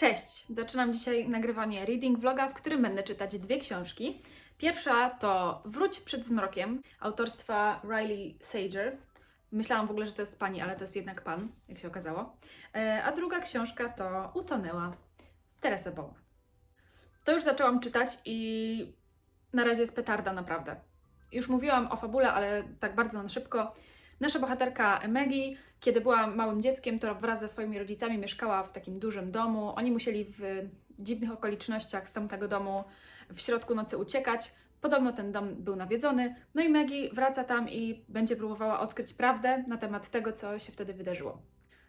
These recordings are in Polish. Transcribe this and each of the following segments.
Cześć! Zaczynam dzisiaj nagrywanie reading vloga, w którym będę czytać dwie książki. Pierwsza to Wróć przed zmrokiem autorstwa Riley Sager. Myślałam w ogóle, że to jest pani, ale to jest jednak pan, jak się okazało. E, A druga książka to Utonęła Teresa Bow. To już zaczęłam czytać i na razie jest petarda naprawdę. Już mówiłam o fabule, ale tak bardzo na szybko. Nasza bohaterka Maggie, kiedy była małym dzieckiem, to wraz ze swoimi rodzicami mieszkała w takim dużym domu. Oni musieli w dziwnych okolicznościach z tamtego domu w środku nocy uciekać. Podobno ten dom był nawiedzony. No i Maggie wraca tam i będzie próbowała odkryć prawdę na temat tego, co się wtedy wydarzyło.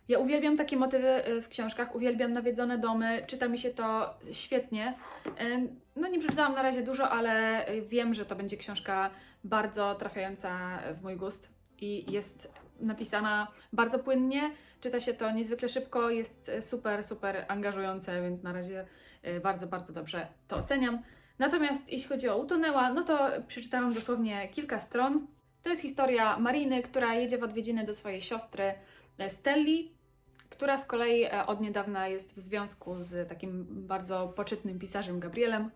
Ja uwielbiam takie motywy y, w książkach, uwielbiam nawiedzone domy, czyta mi się to świetnie. Y, No nie przeczytałam na razie dużo, ale y, wiem, że to będzie książka bardzo trafiająca w mój gust i jest napisana bardzo płynnie, czyta się to niezwykle szybko, jest y, super, super angażujące, więc na razie y, bardzo, bardzo dobrze to oceniam. Natomiast jeśli chodzi o Utonęła, no to przeczytałam dosłownie kilka stron. To jest historia Mariny, która jedzie w odwiedziny do swojej siostry e, Stelli, która z kolei e, od niedawna jest w związku z takim bardzo poczytnym pisarzem Gabrielem.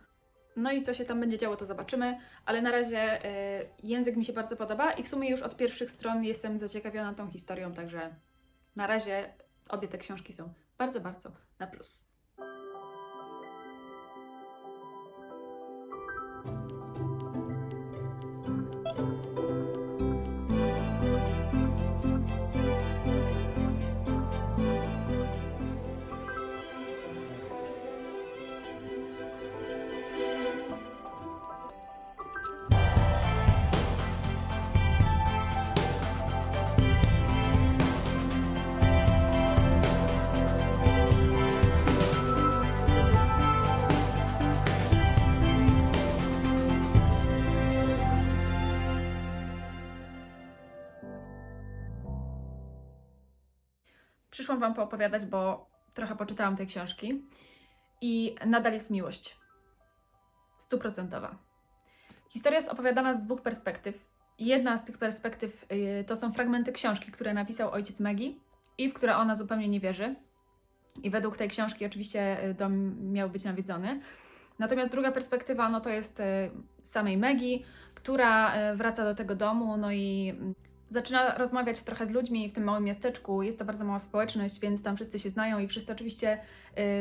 No i co się tam będzie działo, to zobaczymy, ale na razie e, język mi się bardzo podoba i w sumie już od pierwszych stron jestem zaciekawiona tą historią, także na razie obie te książki są bardzo, bardzo na plus. Przyszłam Wam poopowiadać, bo trochę poczytałam tej książki i nadal jest miłość. Stuprocentowa. Historia jest opowiadana z dwóch perspektyw. Jedna z tych perspektyw y, to są fragmenty książki, które napisał ojciec Maggie i w które ona zupełnie nie wierzy. I według tej książki oczywiście y, dom miał być nawiedzony. Natomiast druga perspektywa no to jest y, samej Maggie, która wraca do tego domu, no i zaczyna rozmawiać trochę z ludźmi w tym małym miasteczku. Jest to bardzo mała społeczność, więc tam wszyscy się znają i wszyscy oczywiście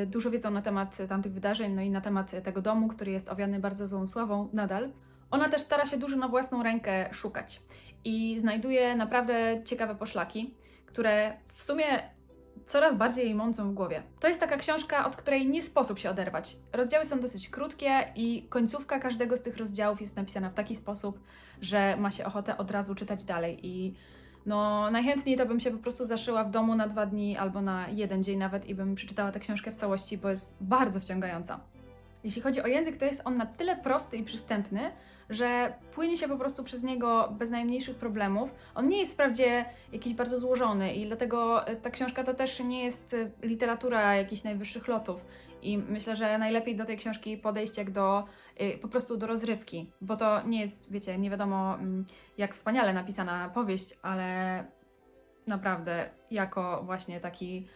y, dużo wiedzą na temat tamtych wydarzeń, no i na temat tego domu, który jest owiany bardzo złą sławą nadal. Ona też stara się dużo na własną rękę szukać i znajduje naprawdę ciekawe poszlaki, które w sumie coraz bardziej jej mącą w głowie. To jest taka książka, od której nie sposób się oderwać. Rozdziały są dosyć krótkie i końcówka każdego z tych rozdziałów jest napisana w taki sposób, że ma się ochotę od razu czytać dalej i no najchętniej to bym się po prostu zaszyła w domu na dwa dni albo na jeden dzień nawet i bym przeczytała tę książkę w całości, bo jest bardzo wciągająca. Jeśli chodzi o język, to jest on na tyle prosty i przystępny, że płynie się po prostu przez niego bez najmniejszych problemów. On nie jest wprawdzie jakiś bardzo złożony i dlatego e, ta książka to też nie jest e, literatura jakichś najwyższych lotów. I myślę, że najlepiej do tej książki podejść jak do y, po prostu do rozrywki, bo to nie jest, wiecie, nie wiadomo mm, jak wspaniale napisana powieść, ale naprawdę jako właśnie taki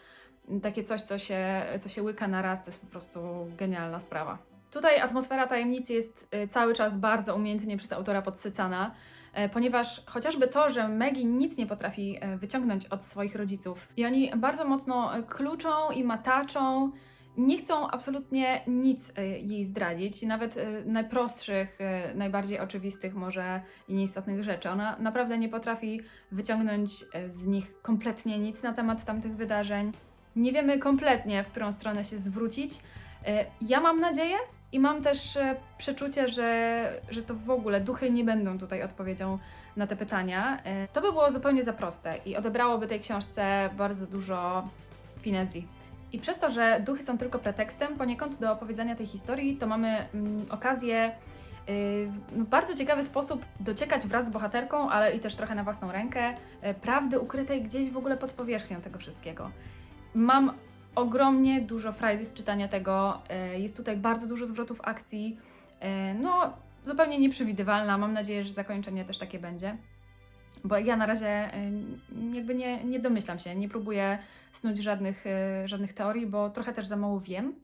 takie coś, co się, co się łyka na raz, to jest po prostu genialna sprawa. Tutaj atmosfera tajemnicy jest y, cały czas bardzo umiejętnie przez autora podsycana, e, ponieważ chociażby to, że Maggie nic nie potrafi e, wyciągnąć od swoich rodziców i oni bardzo mocno e, kluczą i mataczą, nie chcą absolutnie nic jej zdradzić, nawet najprostszych, najbardziej oczywistych może i nieistotnych rzeczy. Ona naprawdę nie potrafi wyciągnąć z nich kompletnie nic na temat tamtych wydarzeń. Nie wiemy kompletnie, w którą stronę się zwrócić. E, Ja mam nadzieję i mam też e, przeczucie, że, że to w ogóle duchy nie będą tutaj odpowiedzią na te pytania. E, To by było zupełnie za proste i odebrałoby tej książce bardzo dużo finezji. I przez to, że duchy są tylko pretekstem poniekąd do opowiedzenia tej historii, to mamy mm, okazję w bardzo ciekawy sposób dociekać wraz z bohaterką, ale i też trochę na własną rękę, prawdy ukrytej gdzieś w ogóle pod powierzchnią tego wszystkiego. Mam ogromnie dużo frajdy z czytania tego. y, Jest tutaj bardzo dużo zwrotów akcji. y, No, zupełnie nieprzewidywalna. Mam nadzieję, że zakończenie też takie będzie. Bo ja na razie y, jakby nie, nie domyślam się, nie próbuję snuć żadnych, żadnych teorii, bo trochę też za mało wiem,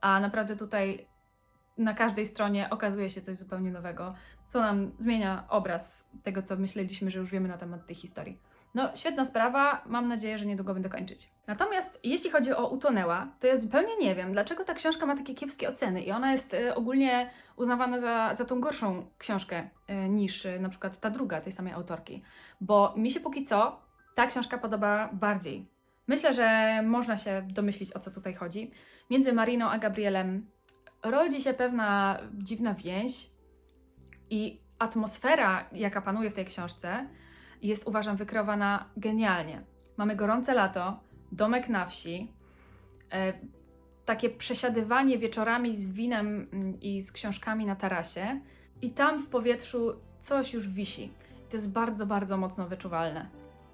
a naprawdę tutaj na każdej stronie okazuje się coś zupełnie nowego, co nam zmienia obraz tego, co myśleliśmy, że już wiemy na temat tej historii. No, świetna sprawa, mam nadzieję, że niedługo będę kończyć. Natomiast jeśli chodzi o Utonęła, to ja zupełnie nie wiem, dlaczego ta książka ma takie kiepskie oceny i ona jest y, ogólnie uznawana za, za tą gorszą książkę y, niż y, na przykład ta druga, tej samej autorki. Bo mi się póki co ta książka podoba bardziej. Myślę, że można się domyślić, o co tutaj chodzi. Między Mariną a Gabrielem rodzi się pewna dziwna więź i atmosfera, jaka panuje w tej książce, jest uważam wykreowana genialnie. Mamy gorące lato, domek na wsi, e, takie przesiadywanie wieczorami z winem mm, i z książkami na tarasie, i tam w powietrzu coś już wisi. To jest bardzo, bardzo mocno wyczuwalne.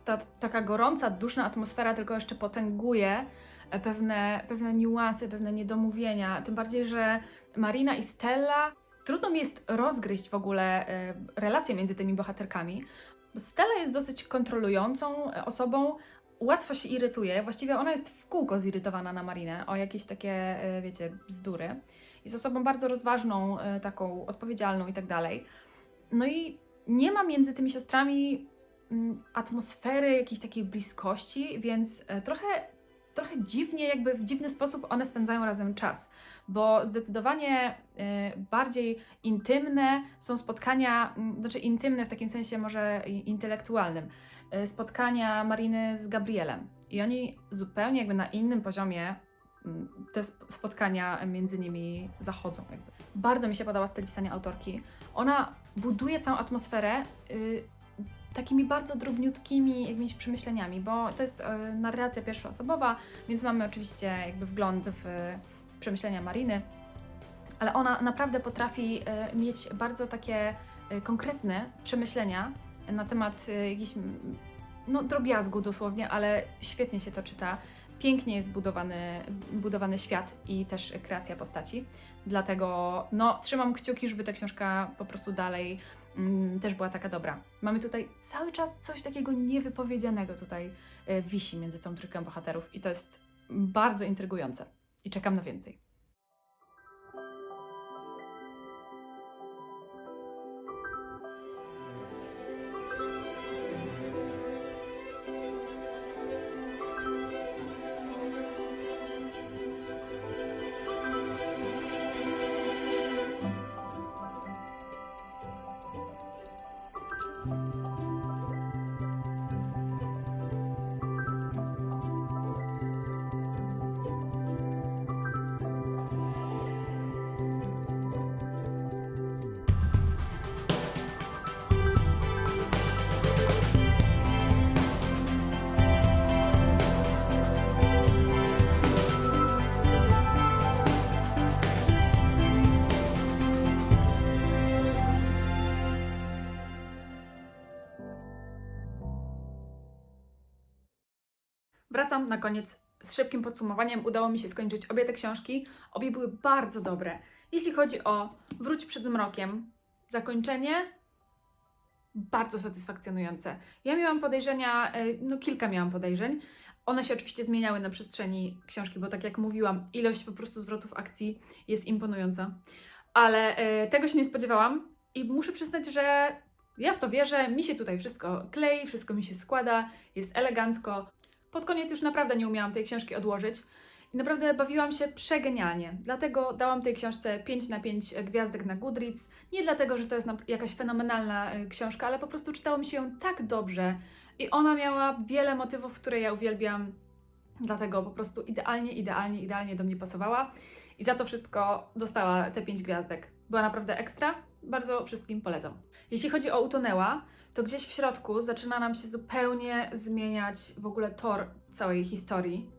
Ta taka gorąca, duszna atmosfera tylko jeszcze potęguje e, pewne, pewne niuanse, pewne niedomówienia. Tym bardziej, że Marina i Stella. Trudno mi jest rozgryźć w ogóle e, relacje między tymi bohaterkami, Stella jest dosyć kontrolującą e, osobą, łatwo się irytuje. Właściwie ona jest w kółko zirytowana na Marinę o jakieś takie, e, wiecie, bzdury. Jest osobą bardzo rozważną, e, taką odpowiedzialną i tak dalej. No i nie ma między tymi siostrami mm, atmosfery jakiejś takiej bliskości, więc trochę trochę dziwnie, jakby w dziwny sposób one spędzają razem czas, bo zdecydowanie y, bardziej intymne są spotkania, y, znaczy intymne w takim sensie może intelektualnym, y, spotkania Mariny z Gabrielem. I oni zupełnie jakby na innym poziomie mm, te spotkania między nimi zachodzą. Jakby. Bardzo mi się podoba styl pisania autorki. Ona buduje całą atmosferę y, takimi bardzo drobniutkimi jakimiś przemyśleniami, bo to jest e, narracja pierwszoosobowa, więc mamy oczywiście jakby wgląd w, w przemyślenia Mariny, ale ona naprawdę potrafi e, mieć bardzo takie e, konkretne przemyślenia na temat jakichś no, drobiazgu dosłownie, ale świetnie się to czyta. Pięknie jest budowany, budowany świat i też kreacja postaci. Dlatego no, trzymam kciuki, żeby ta książka po prostu dalej mm, też była taka dobra. Mamy tutaj cały czas coś takiego niewypowiedzianego tutaj e, wisi między tą trójką bohaterów i to jest bardzo intrygujące. I czekam na więcej. Wracam na koniec z szybkim podsumowaniem. Udało mi się skończyć obie te książki. Obie były bardzo dobre. Jeśli chodzi o Wróć przed zmrokiem, zakończenie bardzo satysfakcjonujące. Ja miałam podejrzenia, e, no kilka miałam podejrzeń. One się oczywiście zmieniały na przestrzeni książki, bo tak jak mówiłam, ilość po prostu zwrotów akcji jest imponująca. Ale e, tego się nie spodziewałam i muszę przyznać, że ja w to wierzę, mi się tutaj wszystko klei, wszystko mi się składa, jest elegancko. Pod koniec już naprawdę nie umiałam tej książki odłożyć i naprawdę bawiłam się przegenialnie. Dlatego dałam tej książce 5 na 5 gwiazdek na Goodreads. Nie dlatego, że to jest jakaś fenomenalna e, książka, ale po prostu czytało mi się ją tak dobrze i ona miała wiele motywów, które ja uwielbiam. Dlatego po prostu idealnie, idealnie, idealnie do mnie pasowała i za to wszystko dostała te 5 gwiazdek. Była naprawdę ekstra, bardzo wszystkim polecam. Jeśli chodzi o Utonęła, to gdzieś w środku zaczyna nam się zupełnie zmieniać w ogóle tor całej historii.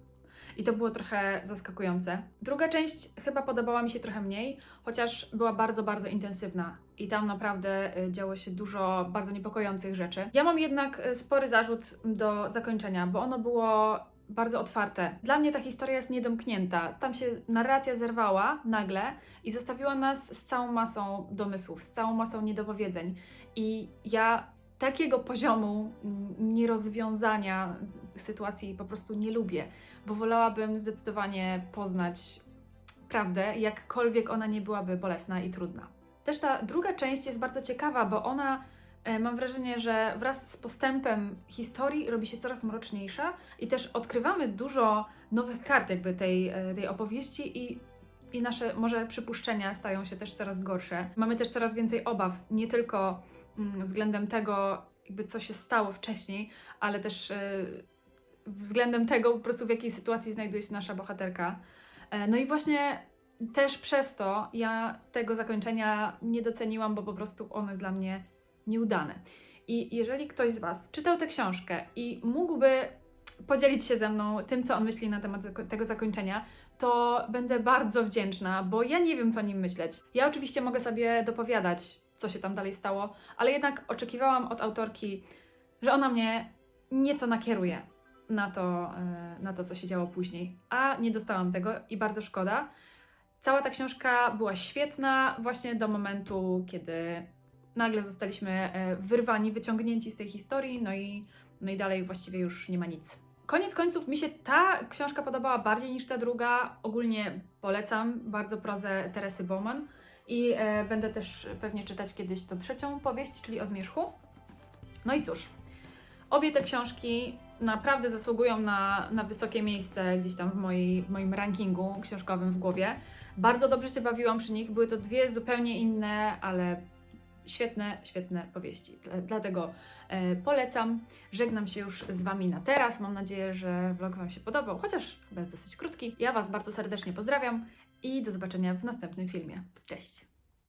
I to było trochę zaskakujące. Druga część chyba podobała mi się trochę mniej, chociaż była bardzo, bardzo intensywna i tam naprawdę y, działo się dużo bardzo niepokojących rzeczy. Ja mam jednak y, spory zarzut do zakończenia, bo ono było bardzo otwarte. Dla mnie ta historia jest niedomknięta. Tam się narracja zerwała nagle i zostawiła nas z całą masą domysłów, z całą masą niedopowiedzeń. I ja takiego poziomu mm, nierozwiązania sytuacji po prostu nie lubię, bo wolałabym zdecydowanie poznać prawdę, jakkolwiek ona nie byłaby bolesna i trudna. Też ta druga część jest bardzo ciekawa, bo ona, mam wrażenie, że wraz z postępem historii robi się coraz mroczniejsza i też odkrywamy dużo nowych kart jakby tej, e, tej opowieści i i nasze może przypuszczenia stają się też coraz gorsze. Mamy też coraz więcej obaw, nie tylko mm, względem tego, jakby co się stało wcześniej, ale też e, względem tego po prostu w jakiej sytuacji znajduje się nasza bohaterka. E, no i właśnie też przez to ja tego zakończenia nie doceniłam, bo po prostu ono jest dla mnie nieudane. I jeżeli ktoś z Was czytał tę książkę i mógłby podzielić się ze mną tym, co on myśli na temat tego zakończenia, to będę bardzo wdzięczna, bo ja nie wiem, co o nim myśleć. Ja oczywiście mogę sobie dopowiadać, co się tam dalej stało, ale jednak oczekiwałam od autorki, że ona mnie nieco nakieruje na to, e, na to, co się działo później. A nie dostałam tego i bardzo szkoda. Cała ta książka była świetna właśnie do momentu, kiedy nagle zostaliśmy e, wyrwani, wyciągnięci z tej historii, no i, no i dalej właściwie już nie ma nic. Koniec końców mi się ta książka podobała bardziej niż ta druga. Ogólnie polecam bardzo prozę Teresy Bowman i e, będę też pewnie czytać kiedyś tą trzecią powieść, czyli o zmierzchu. No i cóż, obie te książki naprawdę zasługują na, na wysokie miejsce gdzieś tam w, mojej, w moim rankingu książkowym w głowie. Bardzo dobrze się bawiłam przy nich. Były to dwie zupełnie inne, ale świetne, świetne powieści. Dla- Dlatego e, polecam. Żegnam się już z Wami na teraz. Mam nadzieję, że vlog Wam się podobał, chociaż chyba jest dosyć krótki. Ja Was bardzo serdecznie pozdrawiam i do zobaczenia w następnym filmie. Cześć!